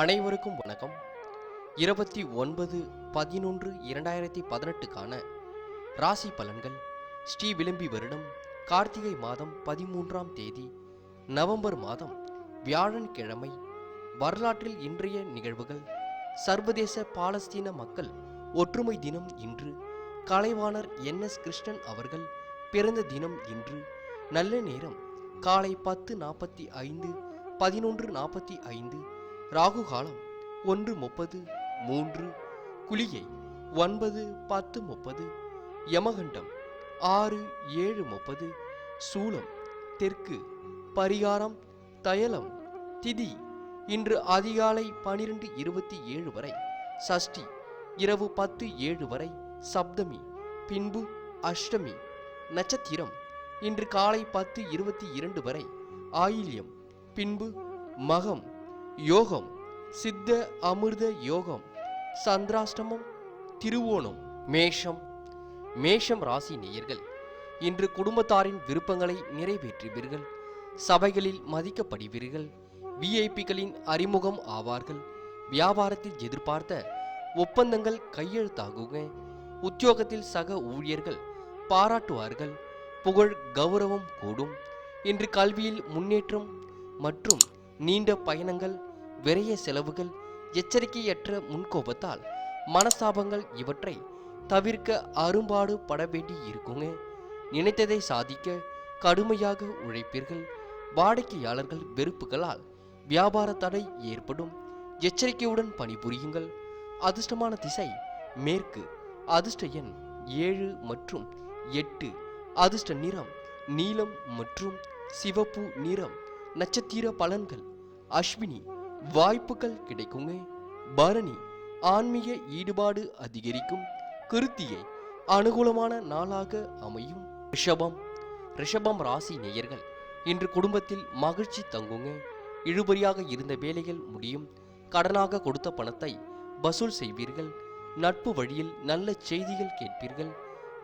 அனைவருக்கும் வணக்கம். இருபத்தி ஒன்பது பதினொன்று இரண்டாயிரத்தி பதினெட்டுக்கான ராசி பலன்கள். ஸ்ரீ விளம்பி வருடம் கார்த்திகை மாதம் பதிமூன்றாம் தேதி நவம்பர் மாதம் வியாழன்கிழமை வரலாற்றில் இன்றைய நிகழ்வுகள். சர்வதேச பாலஸ்தீன மக்கள் ஒற்றுமை தினம் இன்று கலைவாணர் என். எஸ். கிருஷ்ணன் அவர்கள் பிறந்த தினம் இன்று நல்ல நேரம் காலை பத்து நாற்பத்தி ஐந்து பதினொன்று நாற்பத்தி ஐந்து ராகு காலம் ஒன்று முப்பது மூன்று குளியை ஒன்பது பத்து முப்பது யமகண்டம் ஆறு ஏழு முப்பது சூலம் தெற்கு பரிகாரம் தயலம் திதி இன்று அதிகாலை பனிரெண்டு இருபத்தி ஏழு வரை சஷ்டி இரவு பத்து ஏழு வரை சப்தமி பின்பு அஷ்டமி நட்சத்திரம் இன்று காலை பத்து இருபத்தி இரண்டு வரை ஆயில்யம் பின்பு மகம் யோகம் சித்த அமிர்த யோகம் சந்திராஷ்டமம் திருவோணம் மேஷம் மேஷம் ராசி நேயர்கள் இன்று குடும்பத்தாரின் விருப்பங்களை நிறைவேற்றுவீர்கள் சபைகளில் மதிக்கப்படுவீர்கள் விஐபிகளின் அறிமுகம் ஆவார்கள் வியாபாரத்தில் எதிர்பார்த்த ஒப்பந்தங்கள் கையெழுத்தாகுங்க உத்தியோகத்தில் சக ஊழியர்கள் பாராட்டுவார்கள் புகழ் கௌரவம் கூடும் இன்று கல்வியில் முன்னேற்றம் மற்றும் நீண்ட பயணங்கள் விரைய செலவுகள் எச்சரிக்கையற்ற முன்கோபத்தால் மனசாபங்கள் இவற்றை தவிர்க்க அரும்பாடு பட வேண்டி இருக்குங்க. நினைத்ததை சாதிக்க கடுமையாக உழைப்பீர்கள். வாடிக்கையாளர்கள் வெறுப்புகளால் வியாபார தடை ஏற்படும். எச்சரிக்கையுடன் பணிபுரியுங்கள். அதிர்ஷ்டமான திசை மேற்கு. அதிர்ஷ்ட எண் ஏழு மற்றும் எட்டு. அதிர்ஷ்ட நிறம் நீலம் மற்றும் சிவப்பு நிறம். நட்சத்திர பலன்கள் அஸ்வினி வாய்ப்புகள் கிடைக்குங்க பரணி ஆன்மீக ஈடுபாடு அதிகரிக்கும். கிருத்தியை அனுகூலமான நாளாக அமையும். ரிஷபம் ரிஷபம் ராசி நேயர்கள் இன்று குடும்பத்தில் மகிழ்ச்சி தங்குங்க இழுபறியாக இருந்த வேலைகள் முடியும். கடனாக கொடுத்த பணத்தை வசூல் செய்வீர்கள். நட்பு வழியில் நல்ல செய்திகள் கேட்பீர்கள்.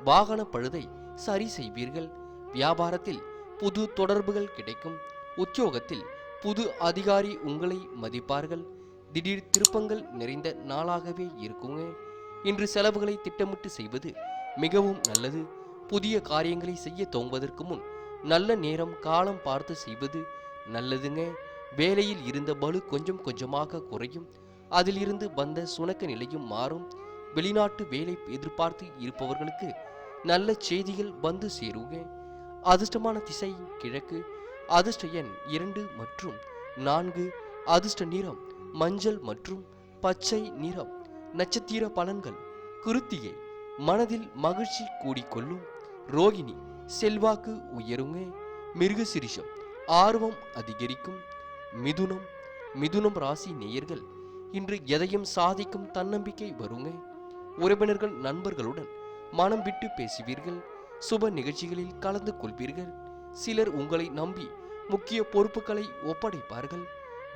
வாகன பழுதை சரி செய்வீர்கள். வியாபாரத்தில் புது தொடர்புகள் கிடைக்கும். உத்தியோகத்தில் புது அதிகாரி உங்களை மதிப்பார்கள். திடீர் திருப்பங்கள் நிறைந்த நாளாகவே இருக்குங்க. இன்று செலவுகளை திட்டமிட்டு செய்வது மிகவும் நல்லது. புதிய காரியங்களை செய்ய துவங்குவதற்கு முன் நல்ல நேரம் காலம் பார்த்து செய்வது நல்லதுங்க. வேலையில் இருந்த பலு கொஞ்சம் கொஞ்சமாக குறையும். அதிலிருந்து வந்த சுணக்க நிலையும் மாறும். வெளிநாட்டு வேலை எதிர்பார்த்து இருப்பவர்களுக்கு நல்ல செய்திகள் வந்து சேருங்க. அதிர்ஷ்டமான திசை கிழக்கு அதிர்ஷ்ட எண் இரண்டு மற்றும் நான்கு அதிர்ஷ்ட நிறம் மஞ்சள் மற்றும் பச்சை நிறம். நட்சத்திர பலன்கள். குருத்தியை மனதில் மகிழ்ச்சி கூடிக்கொள்ளும். ரோகிணி செல்வாக்கு உயருங்க மிருகசிரிஷம் ஆர்வம் அதிகரிக்கும். மிதுனம் மிதுனம் ராசி நேயர்கள் இன்று எதையும் சாதிக்கும் தன்னம்பிக்கை வருங்க உறவினர்கள் நண்பர்களுடன் மனம் விட்டு பேசுவீர்கள். சுப நிகழ்ச்சிகளில் கலந்து கொள்வீர்கள். சிலர் உங்களை நம்பி முக்கிய பொறுப்புகளை ஒப்படைப்பார்கள்.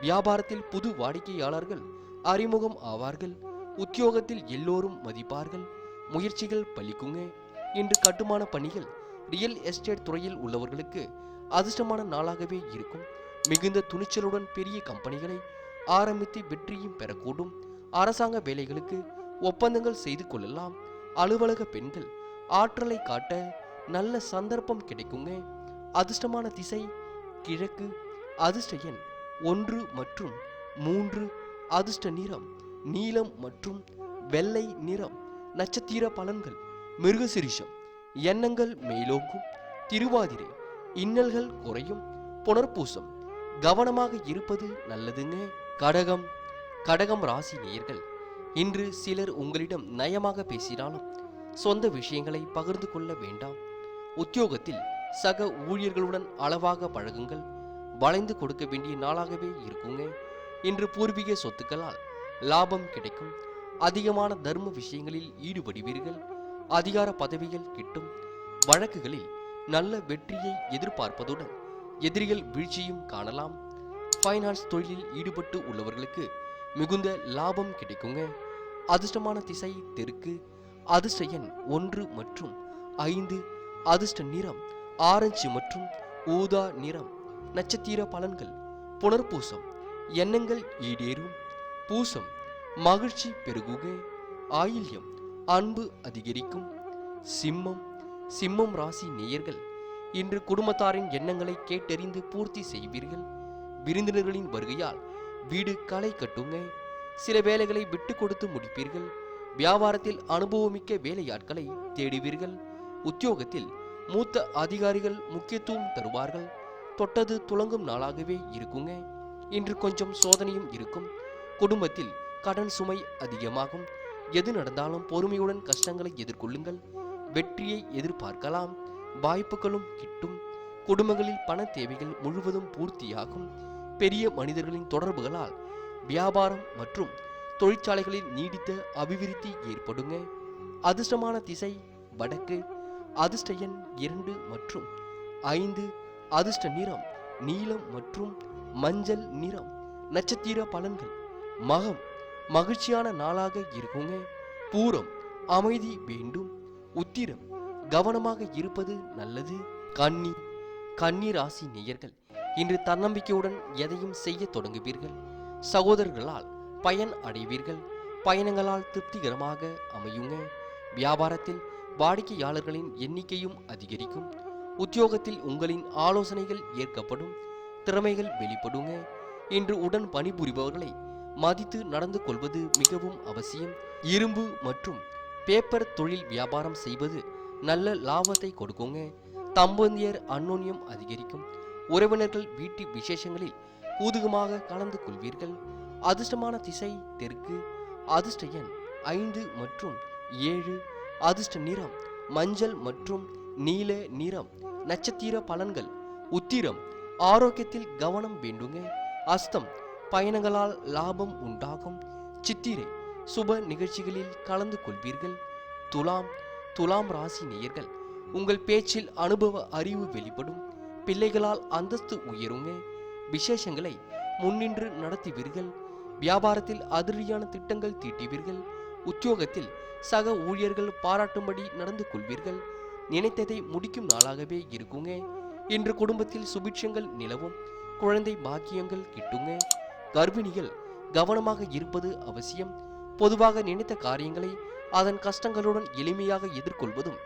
வியாபாரத்தில் புது வாடிக்கையாளர்கள் அறிமுகம் ஆவார்கள். உத்தியோகத்தில் எல்லோரும் மதிப்பார்கள். முயற்சிகள் பலிக்குங்க. இன்று கட்டுமான பணிகள் ரியல் எஸ்டேட் துறையில் உள்ளவர்களுக்கு அதிர்ஷ்டமான நாளாகவே இருக்கும். மிகுந்த துணிச்சலுடன் பெரிய கம்பெனிகளை ஆரம்பித்து வெற்றியும் பெறக்கூடும். அரசாங்க வேலைகளுக்கு ஒப்பந்தங்கள் செய்து கொள்ளலாம். அலுவலக பெண்கள் ஆற்றலை காட்ட நல்ல சந்தர்ப்பம் கிடைக்குங்க. அதிர்ஷ்டமான திசை கிழக்கு அதிர்ஷ்ட எண் ஒன்று மற்றும் மூன்று அதிர்ஷ்ட நிறம் நீலம் மற்றும் வெள்ளை நிறம். நட்சத்திர பலன்கள் மிருகசிரிஷம் எண்ணங்கள் மேலோக்கும் திருவாதிரை இன்னல்கள் குறையும் புனர்பூசம். கவனமாக இருப்பது நல்லதுங்க. கடகம் கடகம் ராசி நேயர்கள் இன்று சிலர் உங்களிடம் நயமாக பேசினாலும் சொந்த விஷயங்களை பகிர்ந்து கொள்ள வேண்டாம். உத்தியோகத்தில் சக ஊழியர்களுடன் அளவாக பழகுங்கள். வளைந்து கொடுக்க வேண்டிய நாளாகவே இருக்குங்க. இன்று பூர்வீக சொத்துக்களால் லாபம் கிடைக்கும். அதிகமான தர்ம விஷயங்களில் ஈடுபடுவீர்கள். அதிகார பதவிகள் கிட்டும். வழக்குகளில் நல்ல வெற்றியை எதிர்பார்ப்பதுடன் எதிரிகள் வீழ்ச்சியும் காணலாம். ஃபைனான்ஸ் தொழிலில் ஈடுபட்டு உள்ளவர்களுக்கு மிகுந்த லாபம் கிடைக்குங்க. அதிர்ஷ்டமான திசை தெற்கு. அதிர்ஷ்ட எண் ஒன்று மற்றும் ஐந்து. அதிர்ஷ்ட நிறம் ஆரஞ்சு மற்றும் ஊதா நிறம் நட்சத்திர பலன்கள் புனர்பூசம் எண்ணங்கள் ஈடேறும். பூசம் மகிழ்ச்சி பெருகுக ஆயில்யம் அன்பு அதிகரிக்கும். சிம்மம் சிம்மம் ராசி நேயர்கள் இன்று குடும்பத்தாரின் எண்ணங்களை கேட்டறிந்து பூர்த்தி செய்வீர்கள். விருந்தினர்களின் வருகையால் வீடு களை கட்டுங்க சில வேலைகளை விட்டு கொடுத்து முடிப்பீர்கள். வியாபாரத்தில் அனுபவமிக்க வேலையாட்களை தேடுவீர்கள். உத்தியோகத்தில் மூத்த அதிகாரிகள் முக்கியத்துவம் தருவார்கள். தொட்டது துளங்கும் நாளாகவே இருக்குங்க. இன்று கொஞ்சம் சோதனையும் இருக்கும். குடும்பத்தில் கடன் சுமை அதிகமாகும். எது நடந்தாலும் பொறுமையுடன் கஷ்டங்களை எதிர்கொள்ளுங்கள். வெற்றியை எதிர்பார்க்கலாம். வாய்ப்புகளும் கிட்டும். குடும்பங்களில் பண தேவைகள் முழுவதும் பூர்த்தியாகும். பெரிய மனிதர்களின் தொடர்புகளால் வியாபாரம் மற்றும் தொழிற்சாலைகளில் நீடித்த அபிவிருத்தி ஏற்படுங்க. அதிர்ஷ்டமான திசை வடக்கு அதிர்ஷ்ட எண் இரண்டு மற்றும் ஐந்து அதிர்ஷ்ட நிறம் நீலம் மற்றும் மஞ்சள் நிறம். நட்சத்திர பலன்கள். மகம் மகிழ்ச்சியான நாளாக இருக்குங்க. பூரம் அமைதி வேண்டும். உத்திரம் கவனமாக இருப்பது நல்லது. கன்னி கன்னி ராசி நேயர்கள் இன்று தன்னம்பிக்கையுடன் எதையும் செய்ய தொடங்குவீர்கள். சகோதரர்களால் பயன் அடைவீர்கள். பயணங்களால் திருப்திகரமாக அமையுங்க. வியாபாரத்தில் வாடிக்கையாளர்களின் எண்ணிக்கையும் அதிகரிக்கும். உத்தியோகத்தில் உங்களின் ஆலோசனைகள் ஏற்கப்படும். திறமைகள் வெளிப்படுங்க. இன்று உடன் பணிபுரிபவர்களை மதித்து நடந்து கொள்வது மிகவும் அவசியம். இரும்பு மற்றும் பேப்பர் தொழில் வியாபாரம் செய்வது நல்ல லாபத்தை கொடுக்குங்க. தம்பந்தியர் அன்னோன்யம் அதிகரிக்கும். உறவினர்கள் வீட்டு விசேஷங்களில் கூதுகமாக கலந்து கொள்வீர்கள். அதிர்ஷ்டமான திசை தெற்கு. அதிர்ஷ்ட எண் ஐந்து மற்றும் ஏழு. அதிர்ஷ்ட நிறம் மஞ்சள் மற்றும் நீல நிறம் நட்சத்திர பலன்கள் உத்திரம் ஆரோக்கியத்தில் கவனம் வேண்டுங்க அஸ்தம் பயணங்களால் லாபம் உண்டாகும். சித்திரை சுப நிகழ்ச்சிகளில் கலந்து கொள்வீர்கள். துலாம் துலாம் ராசி நேயர்கள் உங்கள் பேச்சில் அனுபவ அறிவு வெளிப்படும். பிள்ளைகளால் அந்தஸ்து உயருங்க விசேஷங்களை முன்னின்று நடத்துவீர்கள். வியாபாரத்தில் அதிரடியான திட்டங்கள் தீட்டுவீர்கள். உத்தியோகத்தில் சக ஊழியர்கள் பாராட்டும்படி நடந்து கொள்வீர்கள். நினைத்ததை முடிக்கும் நாளாகவே இருக்குங்க. இன்று குடும்பத்தில் சுபிட்சங்கள் நிலவும். குழந்தை பாக்கியங்கள் கிட்டுங்க. கர்ப்பிணிகள் கவனமாக இருப்பது அவசியம். பொதுவாக நினைத்த காரியங்களை அதன் கஷ்டங்களுடன் எளிமையாக எதிர்கொள்வதும்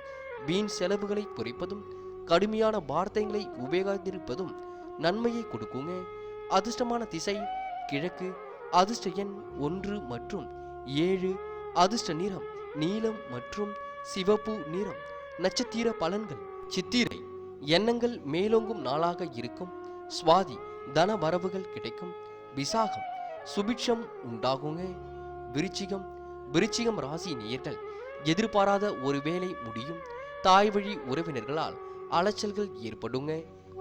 வீண் செலவுகளை குறைப்பதும் கடுமையான வார்த்தைகளை உபயோகித்திருப்பதும் நன்மையை கொடுக்குங்க. அதிர்ஷ்டமான திசை கிழக்கு அதிர்ஷ்ட எண் ஒன்று மற்றும் ஏழு அதிர்ஷ்ட நிறம் நீலம் மற்றும் சிவப்பு நிறம் நட்சத்திர பலன்கள் சித்திரை எண்ணங்கள் மேலோங்கும் நாளாக இருக்கும் சுவாதி தன வரவுகள் கிடைக்கும் விசாகம் சுபிட்சம் உண்டாகுங்க விருச்சிகம் விருச்சிகம் ராசி நேயர்கள் எதிர்பாராத ஒரு வேலை முடியும் தாய் வழி உறவினர்களால் அலைச்சல்கள் ஏற்படுங்க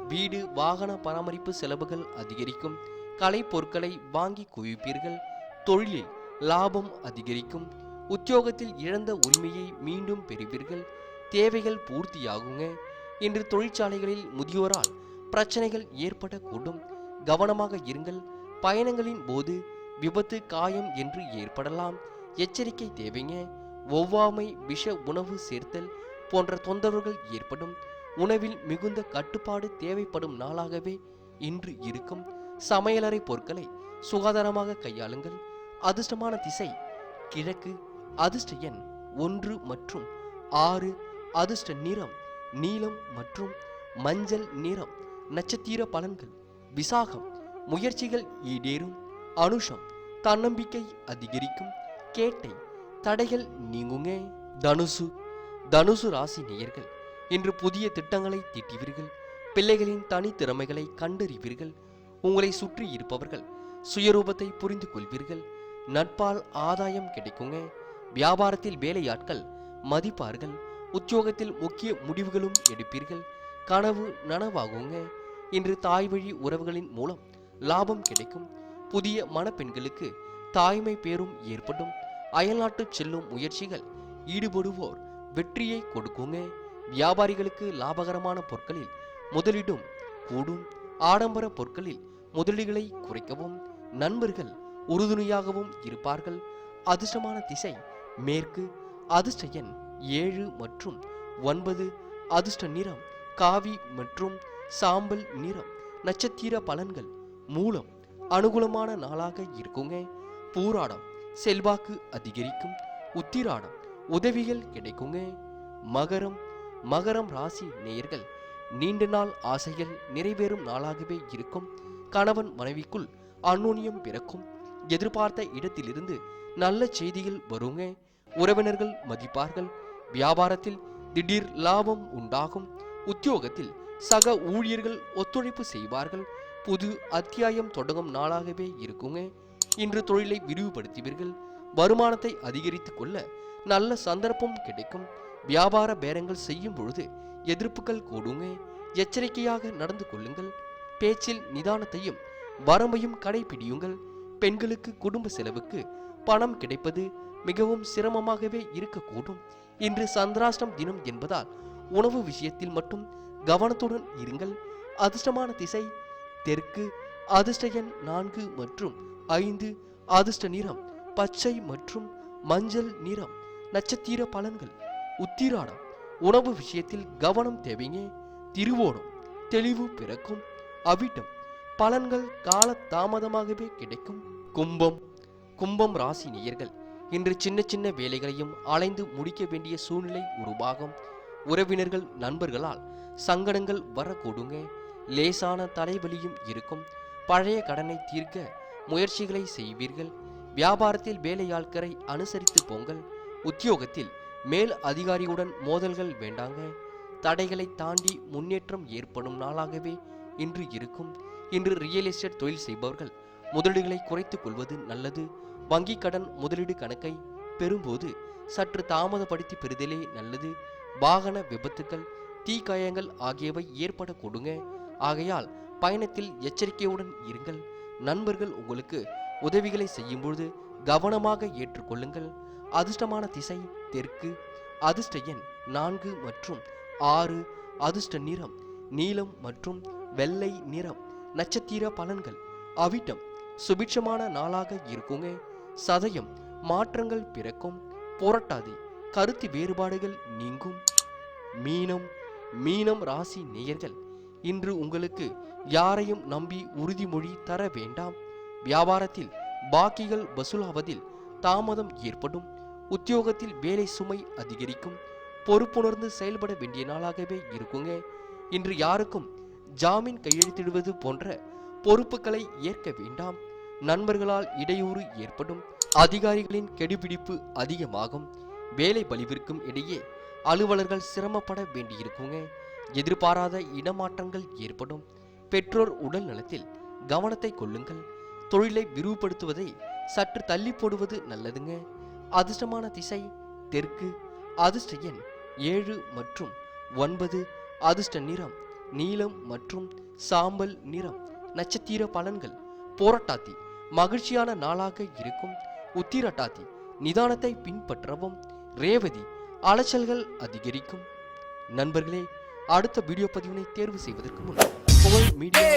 வீடு வாகன பராமரிப்பு செலவுகள் அதிகரிக்கும் கலை பொருட்களை வாங்கி குவிப்பீர்கள் தொழிலில் லாபம் அதிகரிக்கும் உத்தியோகத்தில் இழந்த உரிமையை மீண்டும் பெறுவீர்கள். தேவைகள் பூர்த்தியாகுங்க. இன்று தொழிற்சாலைகளில் முதியோரால் பிரச்சனைகள் ஏற்படக்கூடும். கவனமாக இருங்கள். பயணங்களின் போது விபத்து காயம் என்று ஏற்படலாம். எச்சரிக்கை தேவைங்க. ஒவ்வாமை விஷ உணவு சேர்த்தல் போன்ற தொந்தரவுகள் ஏற்படும். உணவில் மிகுந்த கட்டுப்பாடு தேவைப்படும் நாளாகவே இன்று இருக்கும். சமையலறை பொருட்களை சுகாதாரமாக கையாளுங்கள். அதிர்ஷ்டமான திசை கிழக்கு அதிர்ஷ்ட எண் ஒன்று மற்றும் ஆறு அதிர்ஷ்ட நிறம் நீலம் மற்றும் மஞ்சள் நிறம். நட்சத்திர பலன்கள். விசாகம். முயற்சிகள் ஈடேறும். அனுஷம். தன்னம்பிக்கை அதிகரிக்கும். கேட்டை. தடைகள் நீங்குங்க. தனுசு. தனுசு ராசி நேயர்கள். இன்று புதிய திட்டங்களை தீட்டுவீர்கள். பிள்ளைகளின் தனித்திறமைகளை கண்டறிவீர்கள். உங்களை சுற்றி இருப்பவர்கள். சுயரூபத்தை புரிந்து கொள்வீர்கள் நட்பால் ஆதாயம் கிடைக்குங்க. வியாபாரத்தில் வேலையாட்கள் மதிப்பார்கள் உத்தியோகத்தில் முக்கிய முடிவுகளும் எடுப்பீர்கள். கனவு நனவாகுங்க. இன்று தாய் வழி உறவுகளின் மூலம் லாபம் கிடைக்கும். புதிய மணப்பெண்களுக்கு தாய்மை பேரும் ஏற்படும். அயல்நாட்டு செல்லும் முயற்சிகள் ஈடுபடுவோர் வெற்றியை கொடுக்குங்க. வியாபாரிகளுக்கு லாபகரமான பொருட்களில் முதலீடும் கூடும். ஆடம்பர பொருட்களில் முதலீடுகளை குறைக்கவும் நண்பர்கள் உறுதுணையாகவும் இருப்பார்கள். அதிர்ஷ்டமான திசை மேற்கு அதிர்ஷ்ட எண் ஏழு மற்றும் ஒன்பது அதிர்ஷ்ட நிறம் காவி மற்றும் சாம்பல் நிறம் நட்சத்திர பலன்கள் மூலம் அனுகூலமான நாளாக இருக்குங்க. பூராடம் செல்வாக்கு அதிகரிக்கும் உத்திராடம் உதவிகள் கிடைக்குங்க. மகரம் மகரம் ராசி நேயர்கள் நீண்ட நாள் ஆசைகள் நிறைவேறும் நாளாகவே இருக்கும். கணவன் மனைவிக்குள் அந்நுண்ணியம் பிறக்கும். எதிர்பார்த்த இடத்திலிருந்து நல்ல செய்திகள் வருங்க. உறவினர்கள் மதிப்பார்கள். வியாபாரத்தில் திடீர் லாபம் உண்டாகும். உத்தியோகத்தில் சக ஊழியர்கள் ஒத்துழைப்பு செய்வார்கள். புது அத்தியாயம் தொடங்கும் நாளாகவே இருக்குங்க. இன்று தொழிலை விரிவுபடுத்துவீர்கள். வருமானத்தை அதிகரித்துக் கொள்ள நல்ல சந்தர்ப்பம் கிடைக்கும். வியாபார பேரங்கள் செய்யும் பொழுது எதிர்ப்புகள் கூடுங்க. எச்சரிக்கையாக நடந்து கொள்ளுங்கள். பேச்சில் நிதானத்தையும் வரம்பையும் கடைபிடியுங்கள். பெண்களுக்கு குடும்ப செலவுக்கு பணம் கிடைப்பது மிகவும் சிரமமாகவே இருக்கக்கூடும். இன்று சந்திராஷ்டம் தினம் என்பதால் உணவு விஷயத்தில் மட்டும் கவனத்துடன் இருங்கள். அதிர்ஷ்டமான திசை தெற்கு அதிர்ஷ்ட எண் நான்கு மற்றும் ஐந்து அதிர்ஷ்ட நிறம் பச்சை மற்றும் மஞ்சள் நிறம். நட்சத்திர பலன்கள். உத்திராடம். உணவு விஷயத்தில் கவனம் தேவைங்க. திருவோணம். தெளிவு பிறக்கும். அவிட்டம். பலன்கள் கால தாமதமாகவே கிடைக்கும். கும்பம். கும்பம் ராசி நேயர்கள் இன்று சின்ன சின்ன வேலைகளையும் அலைந்து முடிக்க வேண்டிய சூழ்நிலை உருவாகும். உறவினர்கள் நண்பர்களால் சங்கடங்கள் வரக்கூடுங்க. லேசான தலைவலியும் இருக்கும். பழைய கடனை தீர்க்க முயற்சிகளை செய்வீர்கள். வியாபாரத்தில் வேலையாட்களை அனுசரித்து போங்கள். உத்தியோகத்தில் மேல் அதிகாரியுடன் மோதல்கள் வேண்டாங்க. தடைகளை தாண்டி முன்னேற்றம் ஏற்படும் நாளாகவே இன்று இருக்கும். இன்று ரியல் எஸ்டேட் தொழில் செய்பவர்கள் முதலீடுகளை குறைத்துக் கொள்வது நல்லது. வங்கி கடன் முதலீடு கணக்கை பெறும்போது சற்று தாமதப்படுத்தி பெறுதலே நல்லது. வாகன விபத்துக்கள் தீக்காயங்கள் ஆகியவை ஏற்பட கொடுங்க. ஆகையால் பயணத்தில் எச்சரிக்கையுடன் இருங்கள். நண்பர்கள் உங்களுக்கு உதவிகளை செய்யும்பொழுது கவனமாக ஏற்றுக்கொள்ளுங்கள். அதிர்ஷ்டமான திசை தெற்கு. அதிர்ஷ்ட எண் நான்கு மற்றும் ஆறு. அதிர்ஷ்ட நிறம் நீலம் மற்றும் வெள்ளை நிறம். நட்சத்திர பலன்கள். அவிட்டம் சுபிட்சமான நாளாக இருக்குங்க. சதயம் மாற்றங்கள் பிறக்கும். புரட்டாதி கருத்து வேறுபாடுகள் நீங்கும். மீனம் மீனம் ராசி நேயர்கள் இன்று உங்களுக்கு யாரையும் நம்பி உறுதிமொழி தர வேண்டாம். வியாபாரத்தில் பாக்கிகள் வசூலாவதில் தாமதம் ஏற்படும். உத்தியோகத்தில் வேலை சுமை அதிகரிக்கும். பொறுப்புணர்ந்து செயல்பட வேண்டிய நாளாகவே இருக்குங்க. இன்று யாருக்கும் ஜாமீன் கையெழுத்திடுவது போன்ற பொறுப்புகளை ஏற்க வேண்டாம். நண்பர்களால் இடையூறு ஏற்படும். அதிகாரிகளின் கெடுபிடிப்பு அதிகமாகும். வேலை பலிவிற்கும் இடையே அலுவலர்கள் சிரமப்பட வேண்டியிருக்குங்க. எதிர்பாராத இடமாற்றங்கள் ஏற்படும். பெற்றோர் உடல் நலத்தில் கவனத்தை கொள்ளுங்கள். தொழிலை விரிவுபடுத்துவதை சற்று தள்ளி போடுவது நல்லதுங்க. அதிர்ஷ்டமான திசை தெற்கு. அதிர்ஷ்ட எண் ஏழு மற்றும் ஒன்பது. அதிர்ஷ்ட நிறம் நீலம் மற்றும் சாம்பல் நிறம். நட்சத்திர பலன்கள். போராட்டாத்தி மகிழ்ச்சியான நாளாக இருக்கும் உத்திரட்டாத்தி நிதானத்தை பின்பற்றவும் ரேவதி அலைச்சல்கள் அதிகரிக்கும் நண்பர்களே அடுத்த வீடியோ பதிவினை தேர்வு செய்வதற்கு முன் புகழ் மீடியா